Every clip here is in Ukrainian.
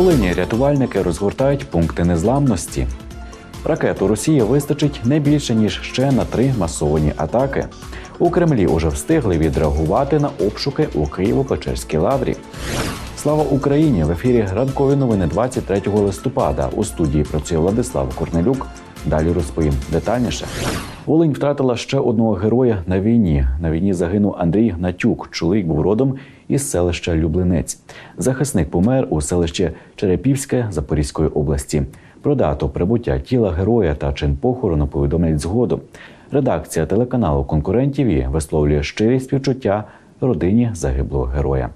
Волині рятувальники розгортають пункти незламності. Ракету Росії вистачить не більше ніж ще на три масовані атаки. У Кремлі уже встигли відреагувати на обшуки у Києво-Печерській лаврі. Слава Україні! В ефірі ранкові новини 23 листопада. У студії працює Владислав Корнелюк. Далі розповім детальніше. Волинь втратила ще одного героя на війні. На війні загинув Андрій Гнатюк. Чоловік був родом із селища Люблинець. Захисник помер у селищі Черепівське Запорізької області. Про дату прибуття тіла героя та чин похорону повідомлять згодом. Редакція телеканалу конкурентів висловлює щирі співчуття родині загиблого героя.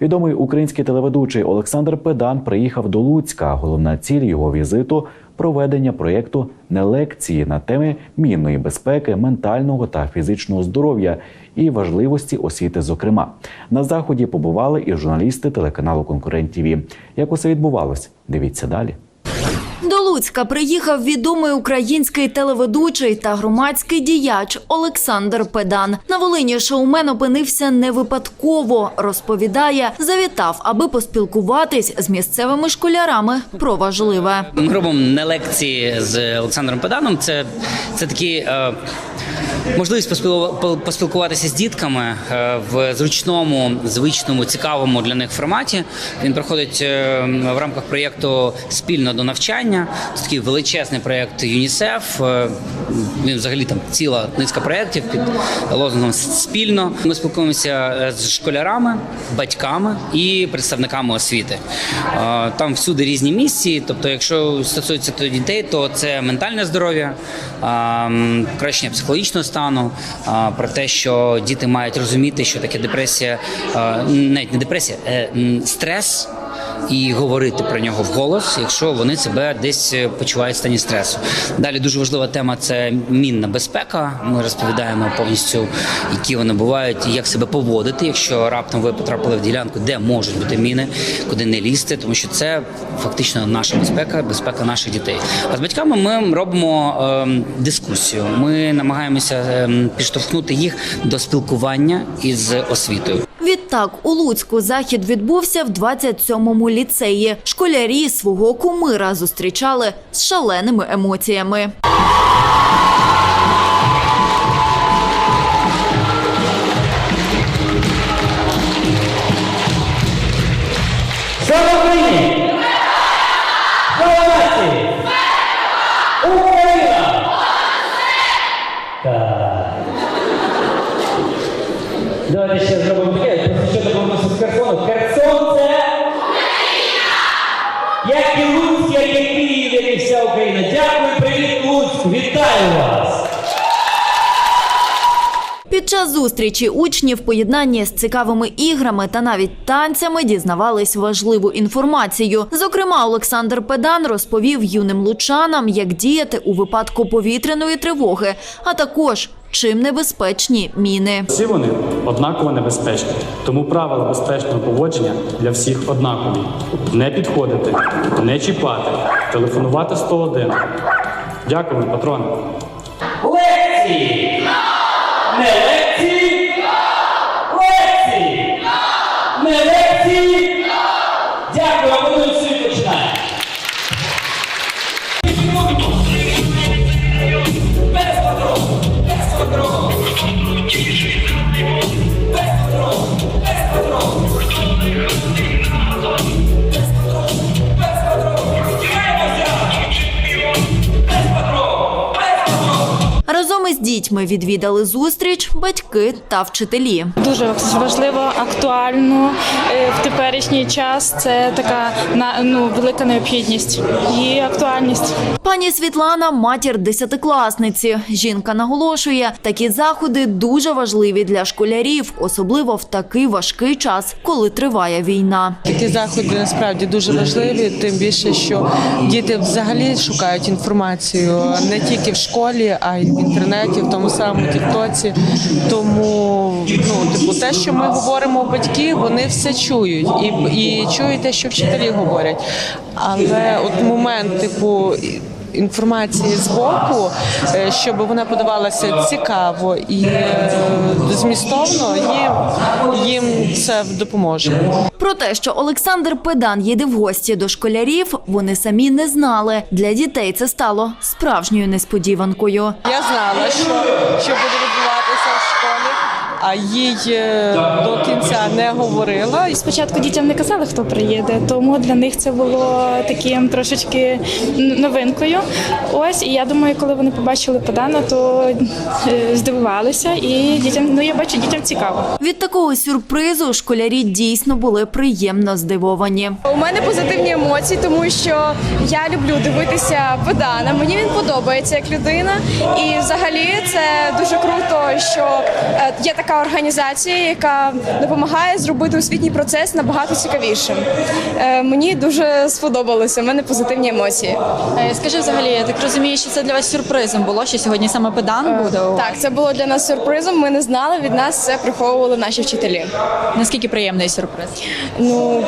Відомий український телеведучий Олександр Педан приїхав до Луцька. Головна ціль його візиту проведення проєкту не лекції на теми мінної безпеки, ментального та фізичного здоров'я і важливості освіти. Зокрема, на заході побували і журналісти телеканалу Конкурент ТІВІ. Як усе відбувалось? Дивіться далі. Луцька приїхав відомий український телеведучий та громадський діяч Олександр Педан. На Волині шоумен опинився не випадково. Розповідає, завітав, аби поспілкуватись з місцевими школярами про важливе. Ми робимо не лекції з Олександром Педаном. Це, це такі. Е, Можливість поспілкуватися з дітками е, в зручному, звичному, цікавому для них форматі. Він проходить е, в рамках проєкту спільно до навчання. Це такий величезний проєкт ЮНІСЕФ. Е, Він взагалі там ціла низка проєктів під лозунгом спільно. Ми спілкуємося е, з школярами, батьками і представниками освіти. Е, Там всюди різні місії. Тобто, якщо стосується то дітей, то це ментальне здоров'я, покращення психологічного стану, про те, що діти мають розуміти, що таке депресія, навіть не депресія, стрес. І говорити про нього вголос, якщо вони себе десь е, почувають в стані стресу. Далі дуже важлива тема це мінна безпека. Ми розповідаємо повністю, які вони бувають, і як себе поводити, якщо раптом ви потрапили в ділянку, де можуть бути міни, куди не лізти, тому що це фактично наша безпека, безпека наших дітей. А з батьками ми робимо ем, дискусію. Ми намагаємося ем, підштовхнути їх до спілкування із освітою. Відтак у Луцьку захід відбувся в 27-му ліцеї. Школярі свого кумира зустрічали з шаленими емоціями. Під час зустрічі учні в поєднанні з цікавими іграми та навіть танцями дізнавались важливу інформацію. Зокрема, Олександр Педан розповів юним лучанам, як діяти у випадку повітряної тривоги, а також чим небезпечні міни. Всі вони однаково небезпечні, тому правила безпечного поводження для всіх однакові: не підходити, не чіпати, телефонувати 101. Дякую, патрони. Лекції! Дітьми відвідали зустріч батьки та вчителі. Дуже важливо, актуально е, в теперішній час. Це така ну, велика необхідність і актуальність. Пані Світлана матір десятикласниці. Жінка наголошує, такі заходи дуже важливі для школярів, особливо в такий важкий час, коли триває війна. Такі заходи насправді дуже важливі, тим більше, що діти взагалі шукають інформацію не тільки в школі, а й в інтернеті, в тому самому Тіктоці. Тому ну, типу, те, що ми говоримо батьки, вони все чують і, і чують те, що вчителі говорять. Але от момент, типу. Інформації з боку, е, щоб вона подавалася цікаво і е, змістовно, їм, їм це допоможе. Про те, що Олександр Педан їде в гості до школярів, вони самі не знали. Для дітей це стало справжньою несподіванкою. Я знала, що, що буде відбуватися а їй е, до кінця не говорила. Спочатку дітям не казали, хто приїде, тому для них це було таким трошечки новинкою. Ось, і я думаю, коли вони побачили Педана, то е, здивувалися, і дітям, ну я бачу, дітям цікаво. Від такого сюрпризу школярі дійсно були приємно здивовані. У мене позитивні емоції, тому що я люблю дивитися Педана. Мені він подобається як людина, і взагалі це дуже круто, що е, є така організація, яка допомагає зробити освітній процес набагато цікавішим. Е, Мені дуже сподобалося. У мене позитивні емоції. Е, Скажи взагалі, я так розумію, що це для вас сюрпризом було, що сьогодні саме педан буде. Так, це було для нас сюрпризом. Ми не знали. Від нас це приховували наші вчителі. Наскільки приємний сюрприз? Ну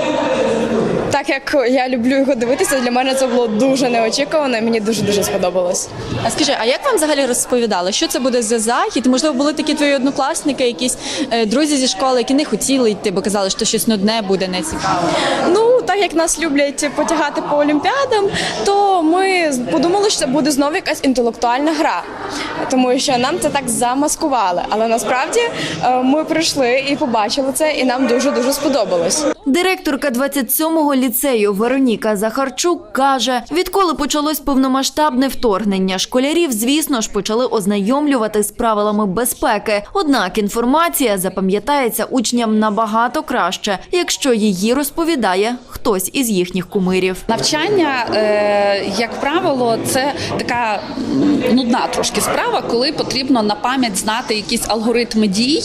так як я люблю його дивитися, для мене це було дуже неочікувано. і Мені дуже дуже сподобалось. А скажи, а як вам взагалі розповідали, що це буде за захід? Можливо, були такі твої однокласники, якісь е, друзі зі школи, які не хотіли йти, бо казали, що щось нудне буде нецікаво. Ну, так як нас люблять потягати по олімпіадам, то ми подумали, що це буде знову якась інтелектуальна гра, тому що нам це так замаскували. Але насправді е, ми прийшли і побачили це, і нам дуже дуже сподобалось. Директорка 27-го ліцею Вероніка Захарчук каже, відколи почалось повномасштабне вторгнення, школярів, звісно ж, почали ознайомлювати з правилами безпеки. Однак інформація запам'ятається учням набагато краще, якщо її розповідає хтось із їхніх кумирів. Навчання, е, як правило, це така нудна трошки справа, коли потрібно на пам'ять знати якісь алгоритми дій.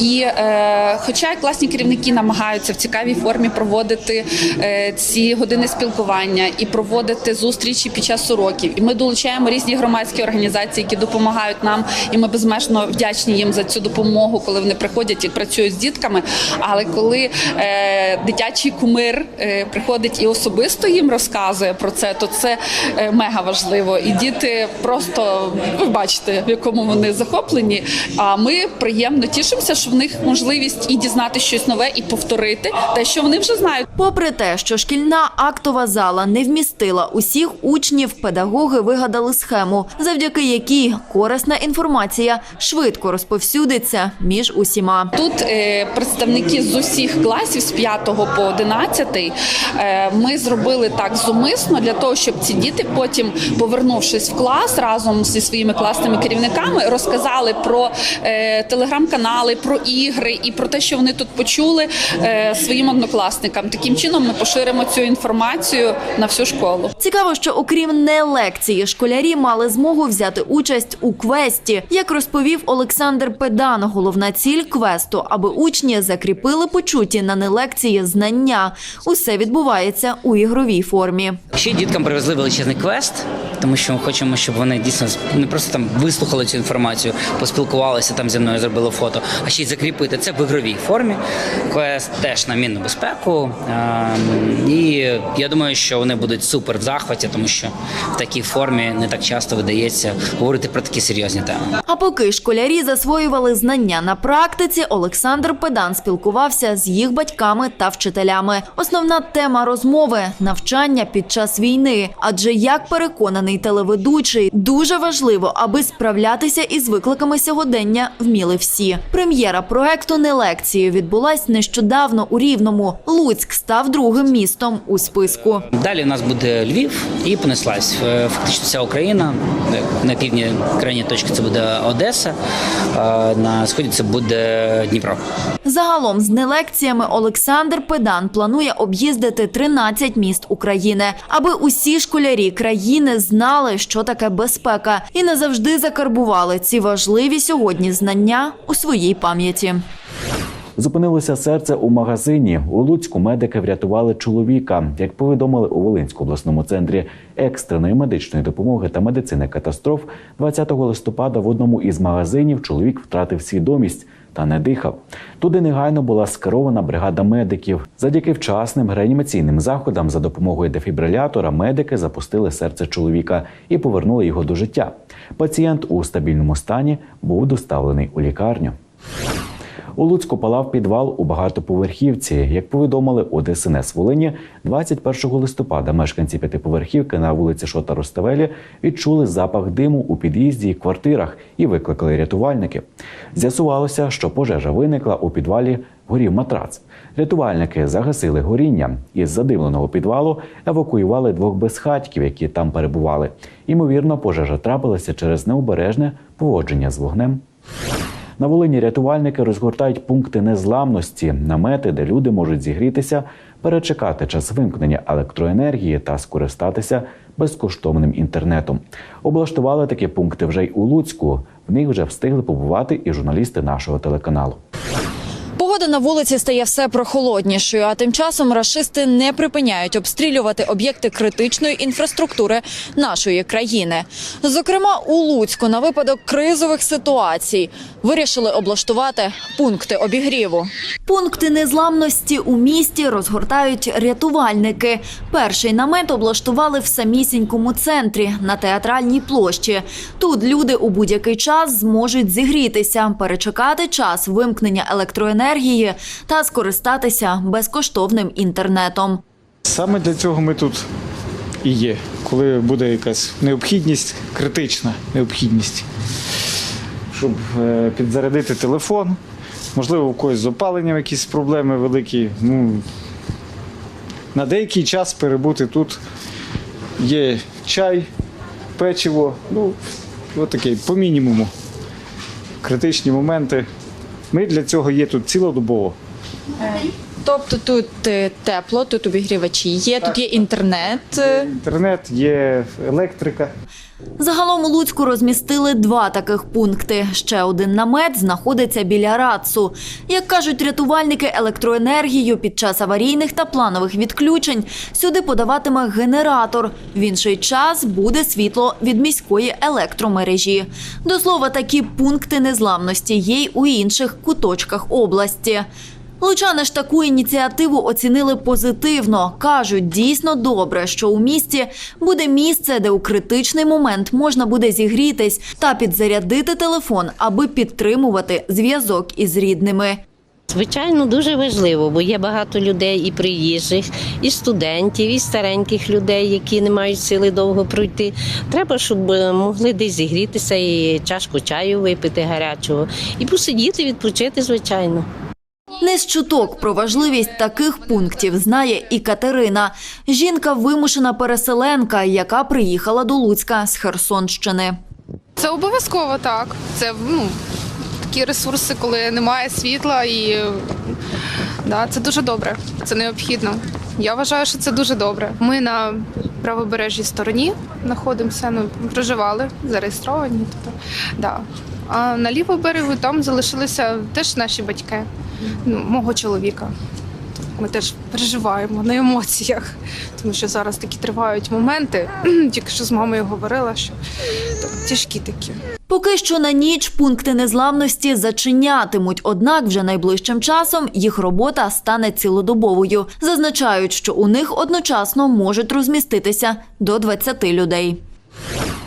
І е, хоча класні керівники намагаються в цікавій формі проводити е, ці години спілкування і проводити зустрічі під час уроків, і ми долучаємо різні громадські організації, які допомагають нам, і ми безмежно вдячні їм за цю допомогу, коли вони приходять і працюють з дітками. Але коли е, дитячий кумир приходить і особисто їм розказує про це, то це е, мега важливо. І діти просто ви бачите, в якому вони захоплені. А ми приємно тішимося, що в них можливість і дізнати щось нове, і повторити те, що вони вже знають. Попри те, що шкільна актова зала не вмістила усіх учнів, педагоги вигадали схему, завдяки якій корисна інформація швидко розповсюдиться між усіма. Тут е, представники з усіх класів з 5 по 11 е, ми зробили так зумисно для того, щоб ці діти потім, повернувшись в клас разом зі своїми класними керівниками, розказали про е, телеграм-канали, про ігри і про те, що вони тут почули е, своїм однокласникам. Таким чином ми поширимо цю інформацію на всю школу. Цікаво, що окрім не лекції, школярі мали змогу взяти участь у квесті. Як розповів Олександр Педан, головна ціль квесту, аби учні закріпили почуті на нелекції знання. Усе відбувається у ігровій формі. Ще діткам привезли величезний квест, тому що ми хочемо, щоб вони дійсно не просто там вислухали цю інформацію, поспілкувалися там зі мною, зробили фото, а ще й закріпити це в ігровій формі. Квест теж на мінну безпеку. Ем, І я думаю, що вони будуть супер в захваті, тому що в такій формі не так часто видається говорити про такі серйозні теми. А поки школярі засвоювали знання на практиці, Олександр Педан спілкувався з їх батьками та вчителями. Основна тема розмови навчання під час війни. Адже як переконаний телеведучий, дуже важливо, аби справлятися із викликами сьогодення вміли всі. Прем'єра проекту не лекції відбулась нещодавно у Рівному. Луцьк став другим містом у списку. Далі у нас буде Львів і понеслась Е, фактично вся Україна. Е, На півдні крайня точка це буде Одеса, на сході це буде Дніпро. Загалом з нелекціями Олександр Педан планує об'їздити 13 міст України, аби усі школярі країни знали, що таке безпека, і назавжди закарбували ці важливі сьогодні знання у своїй пам'яті. Зупинилося серце у магазині. У Луцьку медики врятували чоловіка. Як повідомили у Волинському обласному центрі екстреної медичної допомоги та медицини катастроф, 20 листопада в одному із магазинів чоловік втратив свідомість. Та не дихав. Туди негайно була скерована бригада медиків. Завдяки вчасним реанімаційним заходам за допомогою дефібрилятора медики запустили серце чоловіка і повернули його до життя. Пацієнт у стабільному стані був доставлений у лікарню. У Луцьку палав підвал у багатоповерхівці. Як повідомили у ДСНС Волині, 21 листопада мешканці п'ятиповерхівки на вулиці Шота Роставелі відчули запах диму у під'їзді і квартирах і викликали рятувальники. З'ясувалося, що пожежа виникла у підвалі горів матрац. Рятувальники загасили горіння із задимленого підвалу евакуювали двох безхатьків, які там перебували. Імовірно, пожежа трапилася через необережне поводження з вогнем. На Волині рятувальники розгортають пункти незламності, намети, де люди можуть зігрітися, перечекати час вимкнення електроенергії та скористатися безкоштовним інтернетом. Облаштували такі пункти вже й у Луцьку. В них вже встигли побувати і журналісти нашого телеканалу. Погода на вулиці стає все прохолоднішою, а тим часом рашисти не припиняють обстрілювати об'єкти критичної інфраструктури нашої країни. Зокрема, у Луцьку на випадок кризових ситуацій вирішили облаштувати пункти обігріву. Пункти незламності у місті розгортають рятувальники. Перший намет облаштували в самісінькому центрі на театральній площі. Тут люди у будь-який час зможуть зігрітися, перечекати час вимкнення електроенергії та скористатися безкоштовним інтернетом. Саме для цього ми тут і є, коли буде якась необхідність, критична необхідність, щоб е, підзарядити телефон, можливо, у когось з опаленням якісь проблеми великі. Ну, на деякий час перебути тут є чай, печиво, ну, отакий, по мінімуму. Критичні моменти. Ми для цього є тут цілодобово. Тобто тут е, тепло, тут обігрівачі є, тут є інтернет. Інтернет, є електрика. Загалом у Луцьку розмістили два таких пункти. Ще один намет знаходиться біля РАЦу. Як кажуть рятувальники, електроенергію під час аварійних та планових відключень сюди подаватиме генератор. В інший час буде світло від міської електромережі. До слова, такі пункти незламності є й у інших куточках області. Лучани ж таку ініціативу оцінили позитивно. Кажуть, дійсно добре, що у місті буде місце, де у критичний момент можна буде зігрітись та підзарядити телефон, аби підтримувати зв'язок із рідними. Звичайно, дуже важливо, бо є багато людей і приїжджих, і студентів, і стареньких людей, які не мають сили довго пройти. Треба, щоб е, могли десь зігрітися і чашку чаю випити гарячого, і посидіти, відпочити, звичайно. Не з чуток про важливість таких пунктів знає і Катерина. Жінка вимушена переселенка, яка приїхала до Луцька з Херсонщини. Це обов'язково так. Це ну, такі ресурси, коли немає світла, і да, це дуже добре. Це необхідно. Я вважаю, що це дуже добре. Ми на правобережній стороні знаходимося, ну, проживали, зареєстровані. Тобто, да. А на лівому берегу там залишилися теж наші батьки, ну, мого чоловіка. Ми теж переживаємо на емоціях, тому що зараз такі тривають моменти. Тільки що з мамою говорила, що так, тяжкі такі. Поки що на ніч пункти незламності зачинятимуть, однак вже найближчим часом їх робота стане цілодобовою. Зазначають, що у них одночасно можуть розміститися до 20 людей.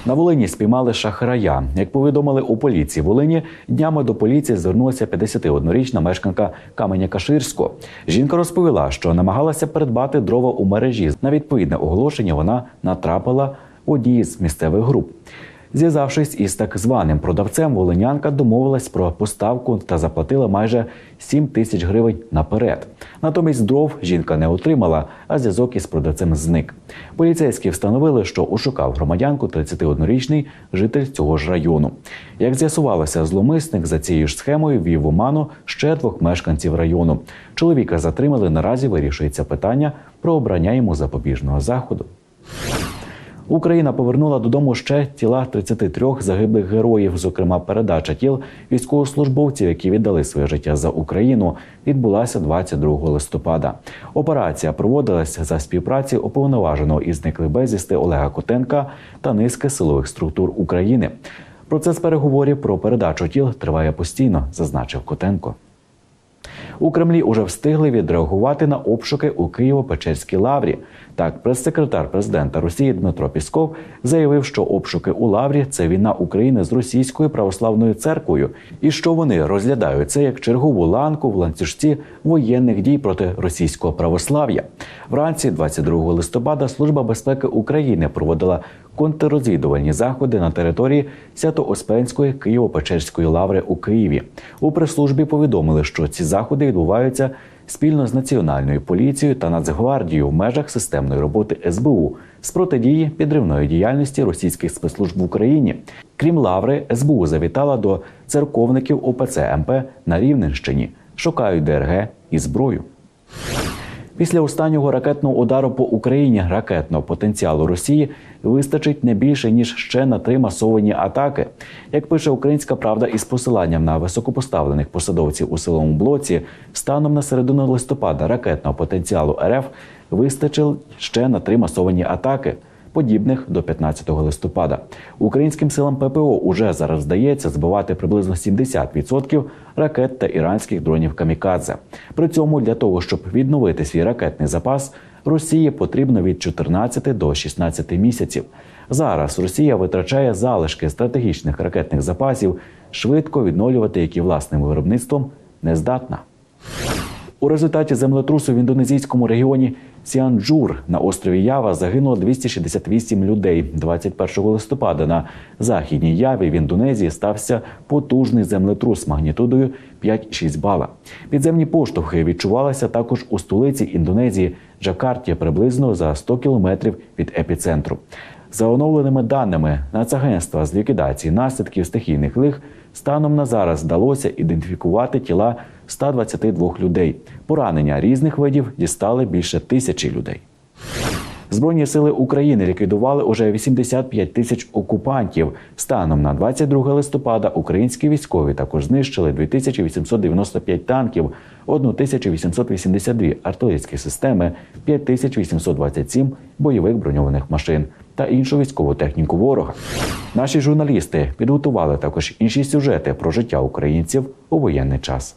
На Волині спіймали шахрая. Як повідомили у поліції Волині, днями до поліції звернулася 51-річна мешканка Каменя Каширського. Жінка розповіла, що намагалася придбати дрова у мережі. На відповідне оголошення вона натрапила в одній з місцевих груп. Зв'язавшись із так званим продавцем, волинянка домовилась про поставку та заплатила майже 7 тисяч гривень наперед. Натомість дров жінка не отримала, а зв'язок із продавцем зник. Поліцейські встановили, що ошукав громадянку 31-річний житель цього ж району. Як з'ясувалося, зломисник за цією ж схемою вів в оману ще двох мешканців району. Чоловіка затримали. Наразі вирішується питання про обрання йому запобіжного заходу. Україна повернула додому ще тіла 33 загиблих героїв. Зокрема, передача тіл військовослужбовців, які віддали своє життя за Україну, відбулася 22 листопада. Операція проводилася за співпраці уповноваженого із зниклих безвісти Олега Котенка та низки силових структур України. Процес переговорів про передачу тіл триває постійно, зазначив Котенко. У Кремлі уже встигли відреагувати на обшуки у Києво-Печерській лаврі. Так, прес-секретар президента Росії Дмитро Пісков заявив, що обшуки у лаврі це війна України з російською православною церквою, і що вони розглядають це як чергову ланку в ланцюжці воєнних дій проти російського православ'я. Вранці, 22 листопада, Служба безпеки України проводила контррозвідувальні заходи на території Свято-Оспенської Києво-Печерської лаври у Києві. У прес-службі повідомили, що ці заходи відбуваються спільно з національною поліцією та Нацгвардією в межах системної роботи СБУ з протидії підривної діяльності російських спецслужб в Україні. Крім лаври, СБУ завітала до церковників ОПЦ МП на Рівненщині, шукають ДРГ і зброю. Після останнього ракетного удару по Україні ракетного потенціалу Росії вистачить не більше ніж ще на три масовані атаки. Як пише Українська Правда із посиланням на високопоставлених посадовців у силовому блоці, станом на середину листопада ракетного потенціалу РФ вистачило ще на три масовані атаки. Подібних до 15 листопада українським силам ППО уже зараз вдається збивати приблизно 70% ракет та іранських дронів камікадзе. При цьому для того, щоб відновити свій ракетний запас, Росії потрібно від 14 до 16 місяців. Зараз Росія витрачає залишки стратегічних ракетних запасів, швидко відновлювати які власним виробництвом не здатна. У результаті землетрусу в індонезійському регіоні Сіанджур на острові Ява загинуло 268 людей. 21 листопада на західній Яві в Індонезії стався потужний землетрус магнітудою 5,6 бала. Підземні поштовхи відчувалися також у столиці Індонезії Джакарті приблизно за 100 кілометрів від епіцентру. За оновленими даними Нацагентства з ліквідації наслідків стихійних лих станом на зараз вдалося ідентифікувати тіла 122 людей. Поранення різних видів дістали більше тисячі людей. Збройні сили України ліквідували уже 85 тисяч окупантів. Станом на 22 листопада українські військові також знищили 2895 танків, 1882 артилерійські системи, 5827 бойових броньованих машин та іншу військову техніку ворога. Наші журналісти підготували також інші сюжети про життя українців у воєнний час.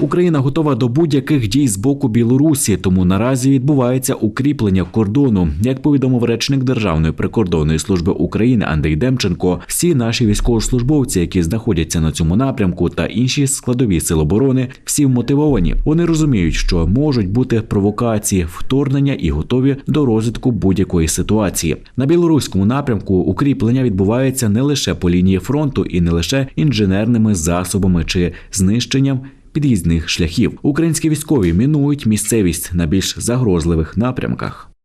Україна готова до будь-яких дій з боку Білорусі, тому наразі відбувається укріплення кордону. Як повідомив речник Державної прикордонної служби України Андрій Демченко, всі наші військовослужбовці, які знаходяться на цьому напрямку, та інші складові сил оборони, всі вмотивовані. Вони розуміють, що можуть бути провокації, вторгнення і готові до розвитку будь-якої ситуації. На білоруському напрямку укріплення відбувається не лише по лінії фронту і не лише інженерними засобами чи знищенням під'їзних шляхів. Українські військові мінують місцевість на більш загрозливих напрямках.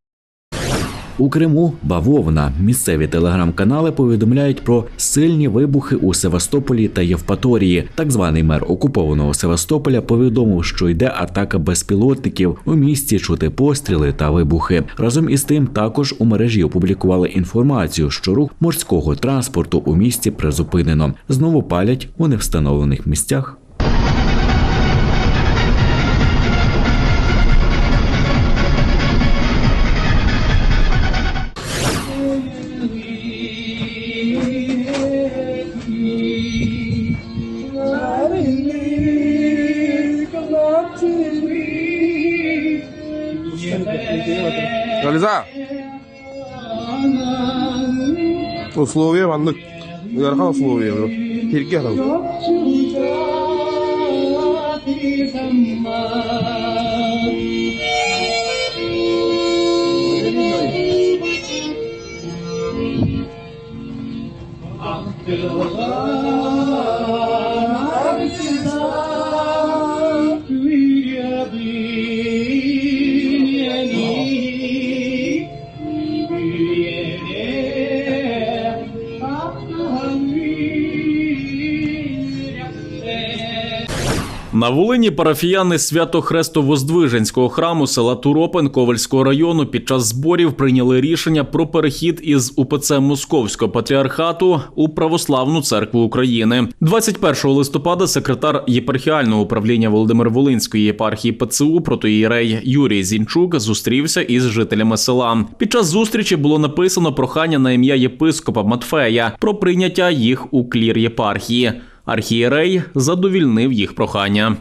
У Криму бавовна. Місцеві телеграм-канали повідомляють про сильні вибухи у Севастополі та Євпаторії. Так званий мер окупованого Севастополя повідомив, що йде атака безпілотників. У місті чути постріли та вибухи. Разом із тим, також у мережі опублікували інформацію, що рух морського транспорту у місті призупинено. Знову палять у невстановлених місцях. Слов'я, ваннык. Гархан Слов'я, бро. Хирки адам. Ah, На Волині парафіяни Свято-Хресто-Воздвиженського храму села Туропин Ковальського району під час зборів прийняли рішення про перехід із УПЦ Московського патріархату у Православну церкву України. 21 листопада секретар єпархіального управління Володимир Волинської єпархії ПЦУ протоїрей Юрій Зінчук зустрівся із жителями села. Під час зустрічі було написано прохання на ім'я єпископа Матфея про прийняття їх у клір єпархії. Архієрей задовільнив їх прохання.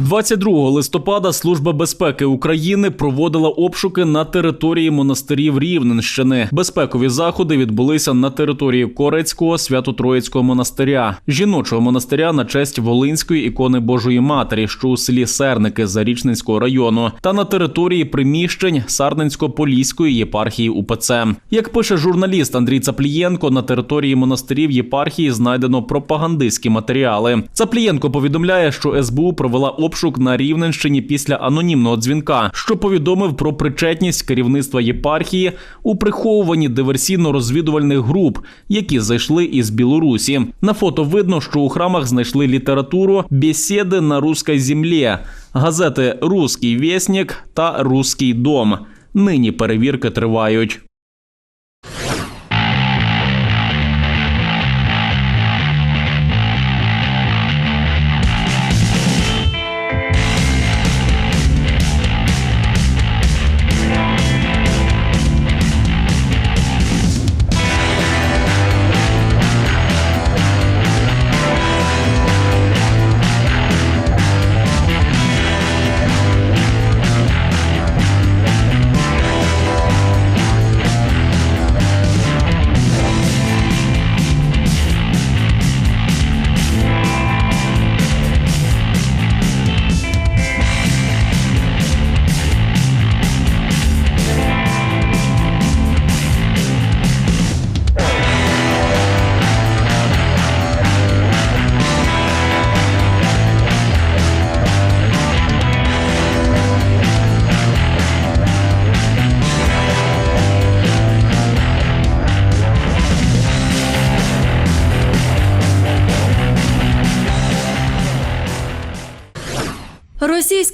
22 листопада Служба безпеки України проводила обшуки на території монастирів Рівненщини. Безпекові заходи відбулися на території Корецького Свято-Троїцького монастиря, жіночого монастиря на честь Волинської ікони Божої Матері, що у селі Серники Зарічненського району, та на території приміщень Сарненсько-Поліської єпархії УПЦ. Як пише журналіст Андрій Цаплієнко, на території монастирів єпархії знайдено пропагандистські матеріали. Цаплієнко повідомляє, що СБУ провела обшук на Рівненщині після анонімного дзвінка, що повідомив про причетність керівництва єпархії у приховуванні диверсійно-розвідувальних груп, які зайшли із Білорусі. На фото видно, що у храмах знайшли літературу «Бесіди на русській землі, газети Руський вєснік та Руський дом. Нині перевірки тривають.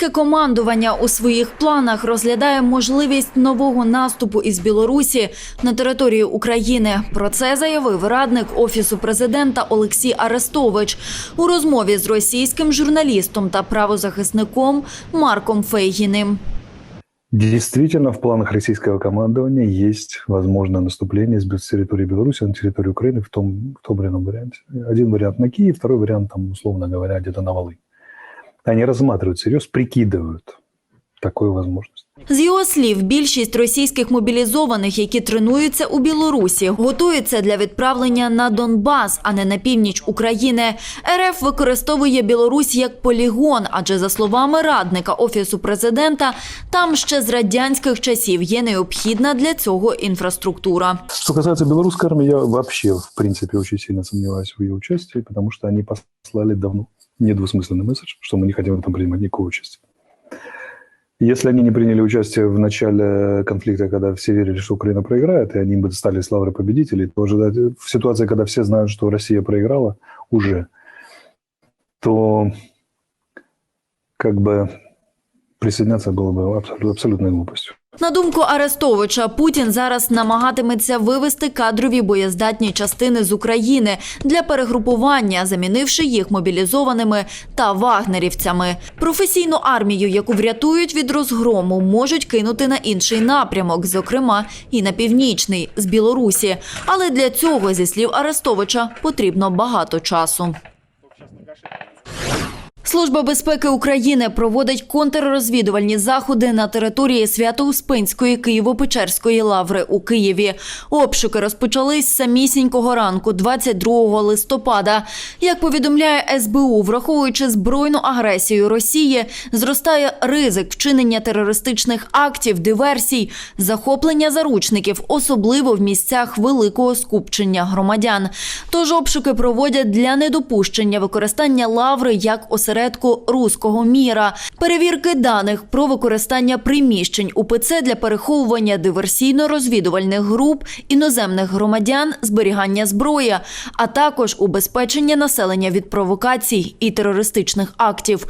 Російське командування у своїх планах розглядає можливість нового наступу із Білорусі на територію України. Про це заявив радник офісу президента Олексій Арестович у розмові з російським журналістом та правозахисником Марком Фейгіним. Действительно, в планах российского командования есть возможное наступление с территории Беларуси на территорию Украины в том, в том или. Один вариант на Киев, второй вариант, там, условно говоря, где-то на Волынь. Они рассматривают всерьез, прикидывают такую возможность. З його слів, більшість російських мобілізованих, які тренуються у Білорусі, готуються для відправлення на Донбас, а не на північ України. РФ використовує Білорусь як полігон, адже за словами радника офісу президента, там ще з радянських часів є необхідна для цього інфраструктура. Что касается белорусской армии, я вообще, в принципе, очень сильно сомневаюсь в ее участии, потому что они послали давно недвусмысленный месседж, что мы не хотим в этом принимать никакого участия. Если они не приняли участие в начале конфликта, когда все верили, что Украина проиграет, и они бы стали с лавры победителей, то ожидать в ситуации, когда все знают, что Россия проиграла уже, то как бы присоединяться было бы абсолютно, абсолютной глупостью. На думку Арестовича, Путін зараз намагатиметься вивести кадрові боєздатні частини з України для перегрупування, замінивши їх мобілізованими та вагнерівцями. Професійну армію, яку врятують від розгрому, можуть кинути на інший напрямок, зокрема і на північний з Білорусі. Але для цього, зі слів Арестовича, потрібно багато часу. Служба безпеки України проводить контррозвідувальні заходи на території Свято-Успенської Києво-Печерської лаври у Києві. Обшуки розпочались самісінького ранку, 22 листопада. Як повідомляє СБУ, враховуючи збройну агресію Росії, зростає ризик вчинення терористичних актів, диверсій, захоплення заручників, особливо в місцях великого скупчення громадян. Тож обшуки проводять для недопущення використання лаври як осередку осередку руського міра, перевірки даних про використання приміщень УПЦ для переховування диверсійно-розвідувальних груп, іноземних громадян, зберігання зброї, а також убезпечення населення від провокацій і терористичних актів.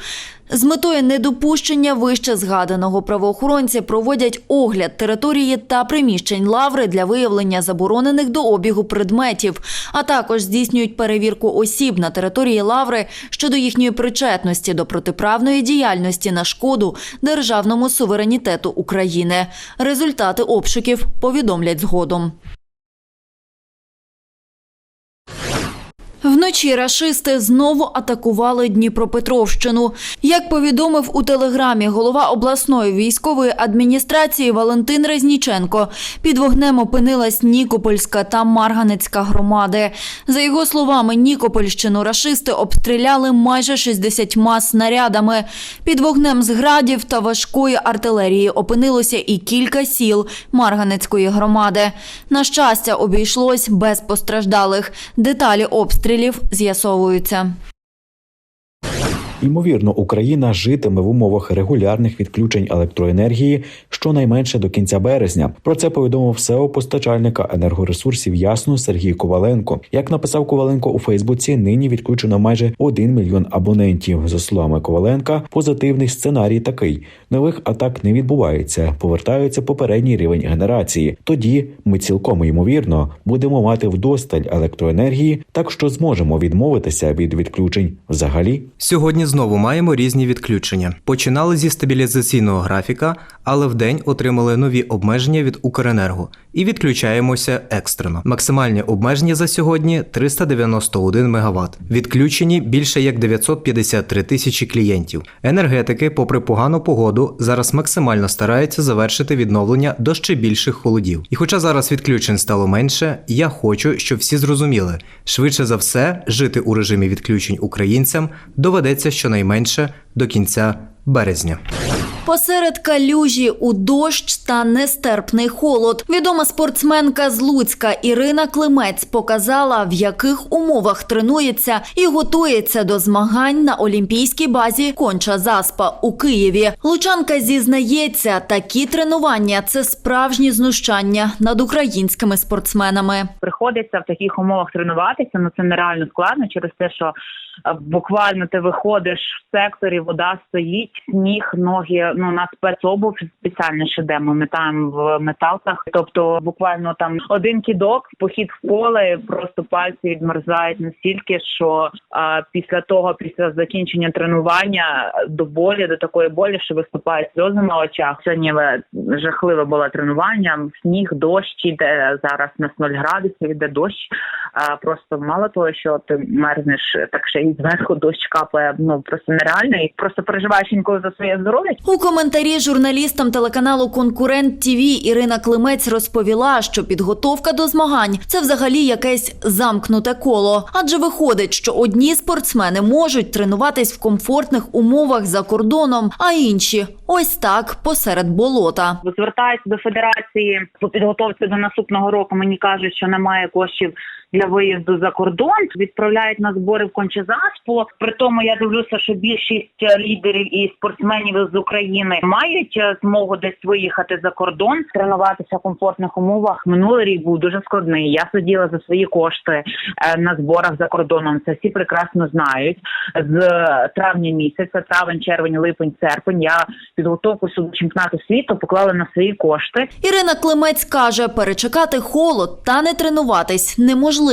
З метою недопущення вище згаданого правоохоронці проводять огляд території та приміщень лаври для виявлення заборонених до обігу предметів, а також здійснюють перевірку осіб на території лаври щодо їхньої причетності до протиправної діяльності на шкоду державному суверенітету України. Результати обшуків повідомлять згодом. Вночі рашисти знову атакували Дніпропетровщину. Як повідомив у телеграмі голова обласної військової адміністрації Валентин Резніченко, під вогнем опинилась Нікопольська та Марганецька громади. За його словами, Нікопольщину рашисти обстріляли майже 60 снарядами. Під вогнем з градів та важкої артилерії опинилося і кілька сіл Марганецької громади. На щастя, обійшлось без постраждалих. Деталі обстрілів з'ясовуються. Ймовірно, Україна житиме в умовах регулярних відключень електроенергії щонайменше до кінця березня. Про це повідомив СЕО постачальника енергоресурсів Ясно Сергій Коваленко. Як написав Коваленко у Фейсбуці, нині відключено майже 1 мільйон абонентів. За словами Коваленка, позитивний сценарій такий: нових атак не відбувається, повертаються попередній рівень генерації. Тоді ми цілком ймовірно будемо мати вдосталь електроенергії, так що зможемо відмовитися від відключень взагалі. Сьогодні знову маємо різні відключення. Починали зі стабілізаційного графіка, але вдень отримали нові обмеження від Укренерго і відключаємося екстрено. Максимальні обмеження за сьогодні 391 МВт. Відключені більше як 953 тисячі клієнтів. Енергетики, попри погану погоду, зараз максимально стараються завершити відновлення до ще більших холодів. І хоча зараз відключень стало менше, я хочу, щоб всі зрозуміли, швидше за все, жити у режимі відключень українцям доведеться щонайменше до кінця березня. Посеред калюжі у дощ та нестерпний холод. Відома спортсменка з Луцька Ірина Климець показала, в яких умовах тренується і готується до змагань на олімпійській базі Конча Заспа у Києві. Лучанка зізнається, такі тренування це справжні знущання над українськими спортсменами. приходиться в таких умовах тренуватися, ну це нереально складно через те, що буквально ти виходиш в секторі, вода стоїть, сніг, ноги. Ну на спецобув спеціально ще де ми метаємо в металках. Тобто, буквально там один кідок, похід в поле, просто пальці відмерзають настільки, що а, після того, після закінчення тренування, до болі, до такої болі, що виступають сльози на очах. Сьогодні е, жахливе було тренування. Сніг, дощ іде зараз на 0 градусів, іде дощ. А просто мало того, що ти мерзнеш, так ще і зверху дощ капає. Ну просто нереально, і просто переживаєш інколи за своє здоров'я. У коментарі журналістам телеканалу Конкурент ТІВІ Ірина Климець розповіла, що підготовка до змагань це взагалі якесь замкнуте коло. Адже виходить, що одні спортсмени можуть тренуватись в комфортних умовах за кордоном, а інші ось так посеред болота. звертаюся до федерації по підготовці до наступного року. Мені кажуть, що немає коштів для виїзду за кордон. Відправляють на збори в Кончезаспу. При тому я дивлюся, що більшість е, лідерів і спортсменів з України мають е, змогу десь виїхати за кордон, тренуватися в комфортних умовах. Минулий рік був дуже складний. Я сиділа за свої кошти е, на зборах за кордоном. Це всі прекрасно знають. З травня місяця, травень, червень, липень, серпень. Я підготовку до чемпіонату світу поклала на свої кошти. Ірина Климець каже, перечекати холод та не тренуватись неможливо,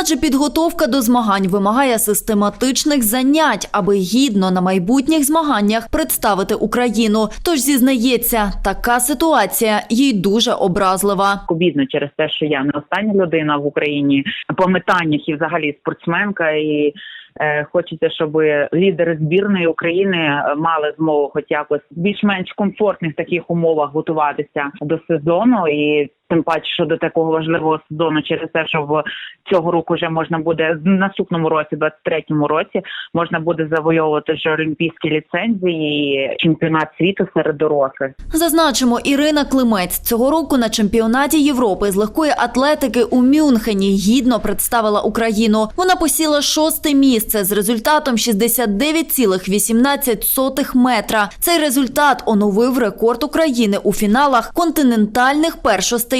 адже підготовка до змагань вимагає систематичних занять, аби гідно на майбутніх змаганнях представити Україну. Тож зізнається, така ситуація їй дуже образлива. обідно через те, що я не остання людина в Україні по метаннях і взагалі спортсменка і. е, Хочеться, щоб лідери збірної України е, мали змогу, хоч якось більш-менш комфортних таких умовах готуватися до сезону, і Тим паче, що до такого важливого сезону через те, що в цього року вже можна буде в наступному році, 23-му році, можна буде завойовувати вже олімпійські ліцензії, і чемпіонат світу серед дорослих. Зазначимо, Ірина Климець цього року на чемпіонаті Європи з легкої атлетики у Мюнхені гідно представила Україну. Вона посіла шосте місце з результатом 69,18 метра. Цей результат оновив рекорд України у фіналах континентальних першостей